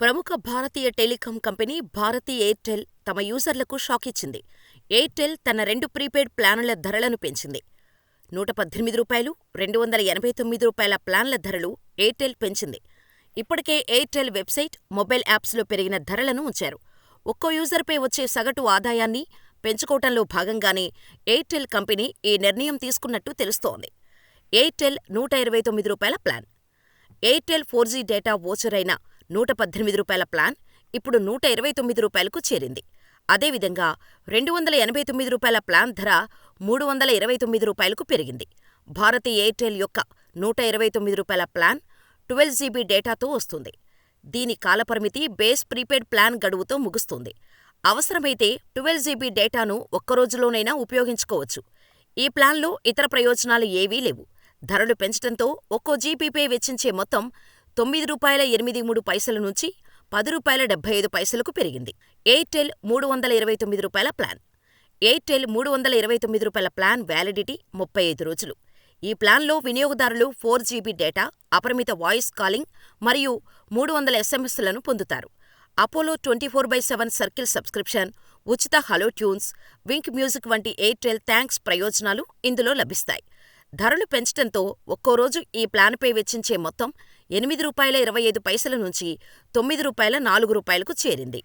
ప్రముఖ భారతీయ telecom company Bharti Airtel తమ యూజర్లకు షాకిచ్చింది. ఎయిర్టెల్ తన రెండు ప్రీపెయిడ్ ప్లానుల ధరలను పెంచింది. నూట పద్దెనిమిది రూపాయలు, రెండు వందల ఎనభై తొమ్మిది రూపాయల ప్లాన్ల ధరలు ఎయిర్టెల్ పెంచింది. ఇప్పటికే ఎయిర్టెల్ వెబ్సైట్, మొబైల్ యాప్స్లో పెరిగిన ధరలను ఉంచారు. ఒక్కో యూజర్పై వచ్చే సగటు ఆదాయాన్ని పెంచుకోవటంలో భాగంగానే ఎయిర్టెల్ కంపెనీ ఈ నిర్ణయం తీసుకున్నట్టు తెలుస్తోంది. ఎయిర్టెల్ నూట ఇరవై తొమ్మిది రూపాయల plan. Airtel four G data voucher అయిన నూట పద్దెనిమిది రూపాయల ప్లాన్ ఇప్పుడు నూట ఇరవై తొమ్మిది రూపాయలకు చేరింది. అదేవిధంగా రెండు వందల ఎనభై తొమ్మిది రూపాయల ప్లాన్ ధర మూడు వందల ఇరవై తొమ్మిది రూపాయలకు పెరిగింది. భారతీ ఎయిర్టెల్ యొక్క నూట ఇరవై తొమ్మిది రూపాయల ప్లాన్ ట్వెల్వ్ జీబీ డేటాతో వస్తుంది. దీని కాలపరిమితి బేస్ ప్రీపెయిడ్ ప్లాన్ గడువుతో ముగుస్తుంది. అవసరమైతే ట్వెల్వ్ జీబీ డేటాను ఒక్కరోజులోనైనా ఉపయోగించుకోవచ్చు. ఈ ప్లాన్లో ఇతర ప్రయోజనాలు ఏవీ లేవు. ధరలు పెంచటంతో ఒక్కో జీబీపై వెచ్చించే మొత్తం తొమ్మిది రూపాయల ఎనిమిది మూడు పైసల నుంచి పది రూపాయల డెబ్బై ఐదు పైసలకు పెరిగింది. ఎయిర్టెల్ మూడు వందల ఇరవై తొమ్మిది రూపాయల ప్లాన్. ఎయిర్టెల్ మూడు వందల ఇరవై తొమ్మిది రూపాయల ప్లాన్ వ్యాలిడిటీ ముప్పై ఐదు రోజులు. ఈ ప్లాన్లో వినియోగదారులు ఫోర్ జీబీ డేటా, అపరిమిత వాయిస్ కాలింగ్ మరియు మూడు వందల ఎస్ఎంఎస్లను పొందుతారు. Apollo twenty four by seven circle subscription, ఉచిత హలో ట్యూన్స్, వింక్ మ్యూజిక్ వంటి ఎయిర్టెల్ థ్యాంక్స్ ప్రయోజనాలు ఇందులో లభిస్తాయి. ధరలు పెంచడంతో ఒక్కో రోజు ఈ ప్లాన్పై వెచ్చించే మొత్తం ఎనిమిది రూపాయల ఇరవై ఐదు పైసల నుంచి తొమ్మిది రూపాయల నాలుగు రూపాయలకు చేరింది.